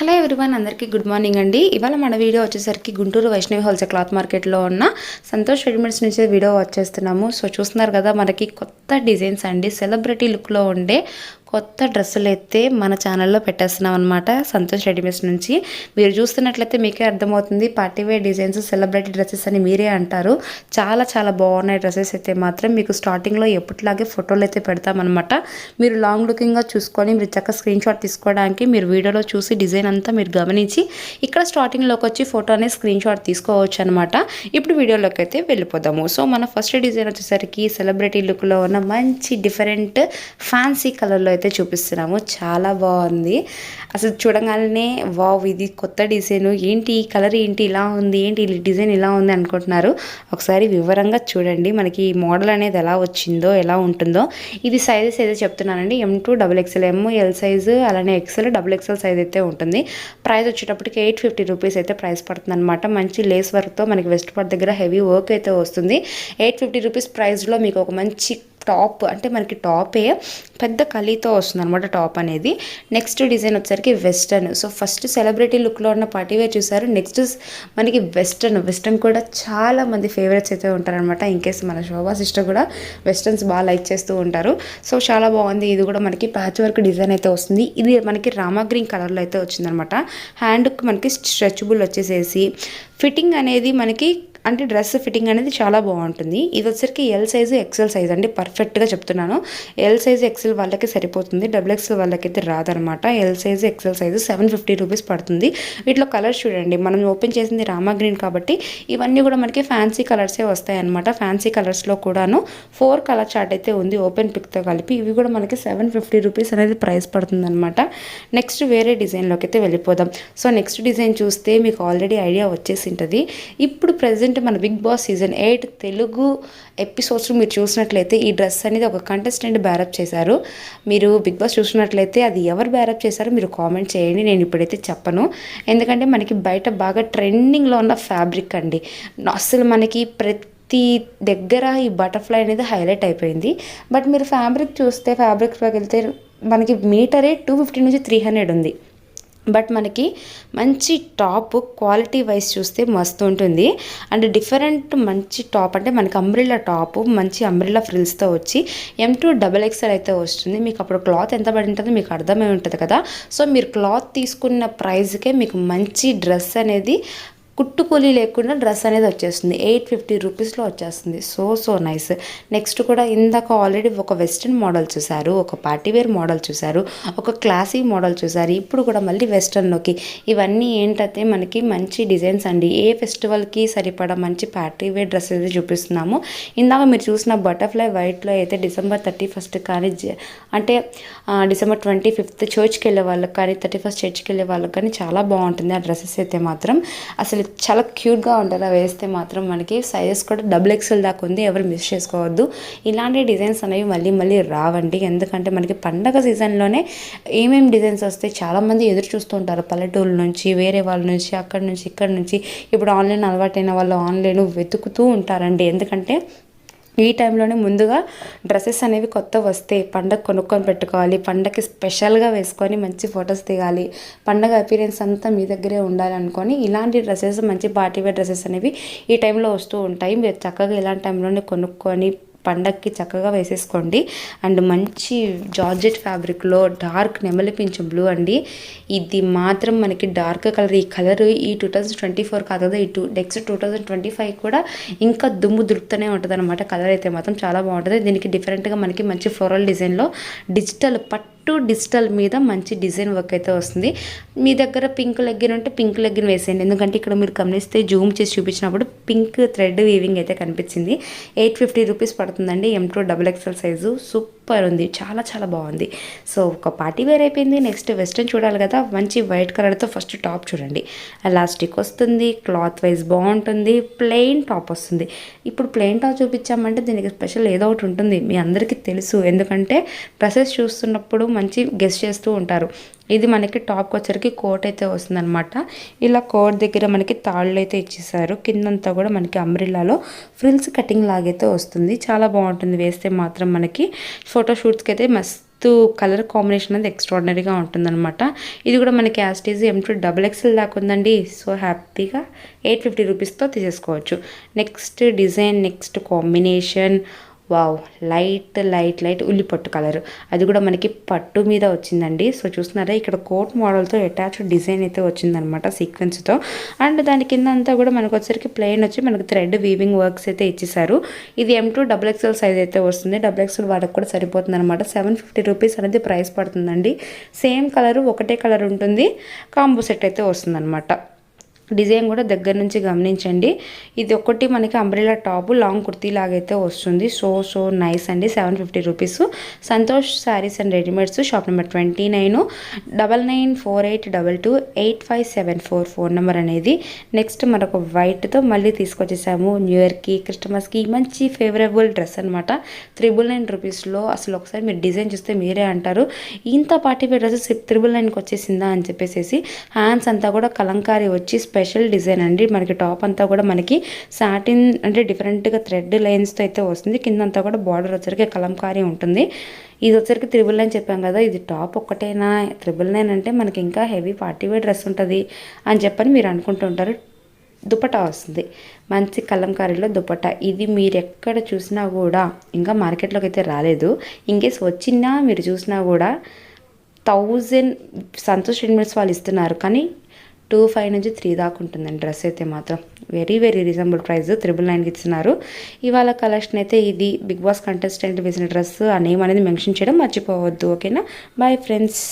Hello everyone అందరికీ good morning అండి. ఇవాళ మన వీడియో వచ్చేసరికి గుంటూరు వైష్ణవి హోల్సేల్ క్లాత్ మార్కెట్లో ఉన్న సంతోష్ రెడీమేడ్స్ నుంచి వీడియో వచ్చేస్తున్నాము. సో చూస్తున్నారు కదా మనకి కొత్త డిజైన్స్ అండి. సెలబ్రిటీ లుక్లో ఉండే కొత్త డ్రెస్సులు అయితే మన ఛానల్లో పెట్టేస్తున్నాం అనమాట సంతోష్ రెడీమేడ్స్ నుంచి. మీరు చూస్తున్నట్లయితే మీకే అర్థమవుతుంది. పార్టీవేర్ డిజైన్స్ సెలబ్రిటీ డ్రెస్సెస్ అని మీరే అంటారు. చాలా చాలా బాగున్నాయి డ్రెస్సెస్ అయితే మాత్రం. మీకు స్టార్టింగ్లో ఎప్పటిలాగే ఫోటోలు అయితే పెడతామన్నమాట మీరు లాంగ్ లుకింగ్గా చూసుకొని మీరు చక్కగా స్క్రీన్ షాట్ తీసుకోవడానికి మీరు వీడియోలో చూసి డిజైన్ అంతా మీరు గమనించి ఇక్కడ స్టార్టింగ్లోకి వచ్చి ఫోటో అనేది స్క్రీన్ షాట్ తీసుకోవచ్చు అనమాట ఇప్పుడు వీడియోలోకి అయితే వెళ్ళిపోదాము. సో మన ఫస్ట్ డిజైన్ వచ్చేసరికి సెలబ్రిటీ లుక్లో ఉన్న మంచి డిఫరెంట్ ఫ్యాన్సీ కలర్లో అయితే చూపిస్తున్నాము. చాలా బాగుంది. అసలు చూడగానే వావ్ ఇది కొత్త డిజైన్. ఏంటి ఈ కలర్ ఏంటి ఇలా ఉంది ఏంటి ఈ డిజైన్ ఇలా ఉంది అనుకుంటున్నారు. ఒకసారి వివరంగా చూడండి. మనకి ఈ మోడల్ అనేది ఎలా వచ్చిందో ఎలా ఉంటుందో. ఇది సైజెస్ అయితే చెప్తున్నానండి. M to double XL M L size అలానే ఎక్స్ఎల్ డబుల్ ఎక్స్ఎల్ సైజ్ అయితే ఉంటుంది. ప్రైస్ వచ్చేటప్పటికి ఎయిట్ ఫిఫ్టీ రూపీస్ అయితే ప్రైస్ పడుతుంది అనమాట మంచి లేస్ వర్క్తో మనకి వెస్ట్ పార్ట్ దగ్గర హెవీ వర్క్ అయితే వస్తుంది. ఎయిట్ ఫిఫ్టీ రూపీస్ ప్రైస్లో మీకు ఒక మంచి టాప్ అంటే మనకి టాపే పెద్ద కలితో వస్తుంది అనమాట టాప్ అనేది. నెక్స్ట్ డిజైన్ వచ్చేసరికి వెస్టర్న్. సో ఫస్ట్ సెలబ్రిటీ లుక్లో ఉన్న పార్టీవేర్ చూసారు. నెక్స్ట్ మనకి వెస్టర్న్. వెస్టర్న్ కూడా చాలా మంది ఫేవరెట్స్ అయితే ఉంటారనమాట ఇన్కేస్ మన శోభా సిస్టర్ కూడా వెస్టర్న్స్ బాగా లైక్ చేస్తూ ఉంటారు. సో చాలా బాగుంది. ఇది కూడా మనకి ప్యాచ్ వర్క్ డిజైన్ అయితే వస్తుంది. ఇది మనకి రామా గ్రీన్ కలర్లో అయితే వచ్చిందనమాట హ్యాండ్కి మనకి స్ట్రెచబుల్ వచ్చేసేసి ఫిట్టింగ్ అనేది మనకి అంటే డ్రెస్ ఫిట్టింగ్ అనేది చాలా బాగుంటుంది. ఇది వచ్చరికి ఎల్ సైజు ఎక్సెల్ సైజ్ అండి. పర్ఫెక్ట్గా చెప్తున్నాను. ఎల్ సైజు ఎక్సెల్ వాళ్ళకి సరిపోతుంది. డబుల్ ఎక్సెల్ వాళ్ళకైతే రాదనమాట. L size XL size seven fifty rupees పడుతుంది. వీటిలో కలర్స్ చూడండి. మనం ఓపెన్ చేసింది రామా గ్రీన్ కాబట్టి ఇవన్నీ కూడా మనకి ఫ్యాన్సీ కలర్సే వస్తాయి అనమాట ఫ్యాన్సీ కలర్స్లో కూడాను ఫోర్ కలర్ చార్ట్ అయితే ఉంది. ఓపెన్ పిక్తో కలిపి ఇవి కూడా మనకి సెవెన్ ఫిఫ్టీ రూపీస్ అనేది ప్రైస్ పడుతుందనమాట నెక్స్ట్ వేరే డిజైన్లోకి అయితే వెళ్ళిపోదాం. సో నెక్స్ట్ డిజైన్ చూస్తే మీకు ఆల్రెడీ ఐడియా వచ్చేసి ఉంటుంది. ఇప్పుడు ప్రజెంట్ ప్రజెంట్ మన Bigg Boss season eight Telugu episodes మీరు చూసినట్లయితే ఈ డ్రెస్ అనేది ఒక కంటెస్టెంట్ బ్యారప్ చేశారు. మీరు బిగ్ బాస్ చూసినట్లయితే అది ఎవరు బ్యారప్ చేశారో మీరు కామెంట్ చేయండి. నేను ఇప్పుడైతే చెప్పను. ఎందుకంటే మనకి బయట బాగా ట్రెండింగ్లో ఉన్న ఫ్యాబ్రిక్ అండి. అసలు మనకి ప్రతి దగ్గర ఈ బటర్ఫ్లై అనేది హైలైట్ అయిపోయింది. బట్ మీరు ఫ్యాబ్రిక్ చూస్తే ఫ్యాబ్రిక్లోకి వెళ్తే మనకి మీటరే టూ ఫిఫ్టీ నుంచి త్రీ హండ్రెడ్ ఉంది. బట్ మనకి మంచి టాప్ క్వాలిటీ వైజ్ చూస్తే మస్తు ఉంటుంది. అండ్ డిఫరెంట్ మంచి టాప్ అంటే మనకి అంబ్రిల్లా టాప్ మంచి అంబ్రిల్లా ఫ్రిల్స్తో వచ్చి ఎం టూ డబల్ ఎక్స్ఎల్ అయితే వస్తుంది. మీకు అప్పుడు క్లాత్ ఎంత పడి ఉంటుందో మీకు అర్థమై ఉంటుంది కదా. సో మీరు క్లాత్ తీసుకున్న ప్రైస్కే మీకు మంచి డ్రెస్ అనేది కుట్టుకూలి లేకుండా డ్రెస్ అనేది వచ్చేస్తుంది. ఎయిట్ ఫిఫ్టీ రూపీస్లో వచ్చేస్తుంది. సో సో నైస్ నెక్స్ట్ కూడా ఇందాక ఆల్రెడీ ఒక వెస్ట్రన్ మోడల్ చూశారు ఒక పార్టీవేర్ మోడల్ చూశారు ఒక క్లాసిక్ మోడల్ చూశారు. ఇప్పుడు కూడా మళ్ళీ వెస్ట్రన్లోకి ఇవన్నీ ఏంటంటే మనకి మంచి డిజైన్స్ అండి. ఏ ఫెస్టివల్కి సరిపడా మంచి పార్టీ వేర్ డ్రెస్ అయితే చూపిస్తున్నాము. ఇందాక మీరు చూసిన బటర్ఫ్లై వైట్లో అయితే డిసెంబర్ థర్టీ ఫస్ట్ కానీ అంటే డిసెంబర్ ట్వంటీ ఫిఫ్త్ చర్చ్కి వెళ్ళే వాళ్ళకి కానీ థర్టీ ఫస్ట్ చర్చ్కి వెళ్ళే వాళ్ళకి కానీ చాలా బాగుంటుంది. ఆ డ్రెస్సెస్ అయితే మాత్రం. అసలు చాలా క్యూట్గా ఉంటుంది. వేస్తే మాత్రం మనకి సైజెస్ కూడా డబుల్ ఎక్స్ఎల్ దాకా ఉంది. ఎవరు మిస్ చేసుకోవద్దు. ఇలాంటి డిజైన్స్ అనేవి మళ్ళీ మళ్ళీ రావండి. ఎందుకంటే మనకి పండగ సీజన్లోనే ఏమేమి డిజైన్స్ వస్తే చాలామంది ఎదురు చూస్తుంటారు పల్లెటూరు నుంచి వేరే వాళ్ళ నుంచి అక్కడి నుంచి ఇక్కడ నుంచి. ఇప్పుడు ఆన్లైన్ అలవాటైన వాళ్ళు ఆన్లైన్ వెతుకుతూ ఉంటారండి. ఎందుకంటే ఈ టైంలోనే ముందుగా డ్రెస్సెస్ అనేవి కొత్త వస్తే పండగ కొనుక్కొని పెట్టుకోవాలి. పండగకి స్పెషల్గా వేసుకొని మంచి ఫొటోస్ దిగాలి. పండగ అపీరెన్స్ అంతా మీ దగ్గరే ఉండాలనుకొని ఇలాంటి డ్రెస్సెస్ మంచి పార్టీవేర్ డ్రెస్సెస్ అనేవి ఈ టైంలో వస్తూ ఉంటాయి. మీరు చక్కగా ఇలాంటి టైంలోనే కొనుక్కొని పండక్కి చక్కగా వేసేసుకోండి. అండ్ మంచి జార్జెట్ ఫ్యాబ్రిక్లో డార్క్ నెమలిపించు బ్లూ అండి. ఇది మాత్రం మనకి డార్క్ కలర్ ఈ కలర్ ఈ టూ థౌజండ్ ట్వంటీ ఫోర్ కాదు కదా ఈ to next two thousand twenty five కూడా ఇంకా దుమ్ము దులుపుతూనే ఉంటుంది అనమాట కలర్ అయితే మాత్రం చాలా బాగుంటుంది. దీనికి డిఫరెంట్గా మనకి మంచి ఫ్లోరల్ డిజైన్లో డిజిటల్ పట్టు టు డిజిటల్ మీద మంచి డిజైన్ వర్క్ అయితే వస్తుంది. మీ దగ్గర పింక్ లెగ్గిన్ ఉంటే పింక్ లెగ్గిన్ వేసేయండి. ఎందుకంటే ఇక్కడ మీరు గమనిస్తే జూమ్ చేసి చూపించినప్పుడు పింక్ థ్రెడ్ వీవింగ్ అయితే కనిపించింది. ఎయిట్ ఫిఫ్టీ రూపీస్ పడుతుందండి. M to double XL size super ఉంది చాలా చాలా బాగుంది. సో ఒక పార్టీ వేర్ అయిపోయింది నెక్స్ట్ వెస్ట్రన్ చూడాలి కదా మంచి వైట్ కలర్తో ఫస్ట్ టాప్ చూడండి. ఎలాస్టిక్ వస్తుంది క్లాత్ వైజ్ బాగుంటుంది ప్లెయిన్ టాప్ వస్తుంది. ఇప్పుడు ప్లెయిన్ టాప్ చూపించామంటే దీనికి స్పెషల్ ఏదో ఒకటి ఉంటుంది మీ అందరికీ తెలుసు. ఎందుకంటే డ్రెస్సెస్ చూస్తున్నప్పుడు మంచి గెస్ట్ చేస్తూ ఉంటారు. ఇది మనకి టాప్కి వచ్చరికి కోట్ అయితే వస్తుందన్నమాట. ఇలా కోట్ దగ్గర మనకి తాళ్ళు అయితే ఇచ్చేసారు కిందంతా కూడా మనకి అమ్రిల్లాలో ఫ్రిల్స్ కటింగ్ లాగైతే వస్తుంది. చాలా బాగుంటుంది. వేస్తే మాత్రం మనకి ఫోటోషూట్స్కి అయితే మస్తు కలర్ కాంబినేషన్ అనేది ఎక్స్ట్రాడినరీగా ఉంటుందన్నమాట. ఇది కూడా మనకి యాస్టీజ్ ఎం టూ డబుల్ ఎక్స్ఎల్ దాకా ఉందండి. సో హ్యాపీగా ఎయిట్ ఫిఫ్టీ రూపీస్తో తీసేసుకోవచ్చు. Next design next combination. Wow light light light ఉల్లిపట్టు colour. అది కూడా మనకి పట్టు మీద వచ్చిందండి. సో చూస్తున్నారా ఇక్కడ కోట్ మోడల్తో అటాచ్డ్ డిజైన్ అయితే వచ్చిందనమాట సీక్వెన్స్తో. అండ్ దాని కింద అంతా కూడా మనకు వచ్చరికి ప్లెయిన్ వచ్చి మనకి థ్రెడ్ వీవింగ్ వర్క్స్ అయితే ఇచ్చేసారు ఇది M to double XL size అయితే వస్తుంది. డబుల్ ఎక్స్ఎల్ వాళ్ళకి కూడా సరిపోతుంది అనమాట సెవెన్ ఫిఫ్టీ రూపీస్ అనేది ప్రైస్ పడుతుందండి. సేమ్ కలర్ ఒకటే కలర్ ఉంటుంది. కాంబో సెట్ అయితే వస్తుందన్నమాట డిజైన్ కూడా దగ్గర నుంచి గమనించండి. ఇది ఒకటి మనకి అంబ్రెలా టాప్ లాంగ్ కుర్తీ లాగైతే వస్తుంది. సో సో నైస్ అండి. Seven fifty rupees. Santosh sarees and readymades shop number twenty nine. Double nine four eight double two eight five seven four phone number అనేది. నెక్స్ట్ మరొక వైట్తో మళ్ళీ తీసుకొచ్చేసాము. న్యూ ఇయర్కి క్రిస్టమస్కి మంచి ఫేవరబుల్ డ్రెస్ అనమాట త్రిబుల్ నైన్ రూపీస్లో అసలు ఒకసారి మీరు డిజైన్ చూస్తే మీరే అంటారు. ఇంత పార్టీ వేర్ డ్రెస్ త్రిబుల్ నైన్కి వచ్చేసిందా అని చెప్పేసి హ్యాండ్స్ అంతా కూడా కలంకారీ వచ్చి స్పెషల్ డిజైన్ అండి. మనకి టాప్ అంతా కూడా మనకి సాటిన్ అంటే డిఫరెంట్గా థ్రెడ్ లైన్స్తో అయితే వస్తుంది. కింద అంతా కూడా బార్డర్ వచ్చరికి కలంకారీ ఉంటుంది. ఇది వచ్చరికి త్రిబుల్ నైన్ చెప్పాం కదా ఇది టాప్ ఒక్కటేనా? త్రిబుల్ నైన్ అంటే మనకి ఇంకా హెవీ పార్టీ వేర్ డ్రెస్ ఉంటుంది అని చెప్పని మీరు అనుకుంటుంటారు దుపటా వస్తుంది. మంచి కలంకారీలో దుపటా ఇది మీరు ఎక్కడ చూసినా కూడా ఇంకా మార్కెట్లోకి అయితే రాలేదు. ఇంకేస్ వచ్చినా మీరు చూసినా కూడా థౌజండ్ సంతోష్ రెడీమేడ్స్ వాళ్ళు ఇస్తున్నారు. కానీ టూ ఫైవ్ నుంచి త్రీ దాకా ఉంటుందండి డ్రెస్ అయితే మాత్రం. Very very reasonable price triple నైన్కి ఇస్తున్నారు. ఇవాళ కలెక్షన్ అయితే ఇది బిగ్ బాస్ కంటెస్టెంట్ వేసిన డ్రెస్ ఆ నేమ్ అనేది మెన్షన్ చేయడం మర్చిపోవద్దు ఓకేనా బాయ్ ఫ్రెండ్స్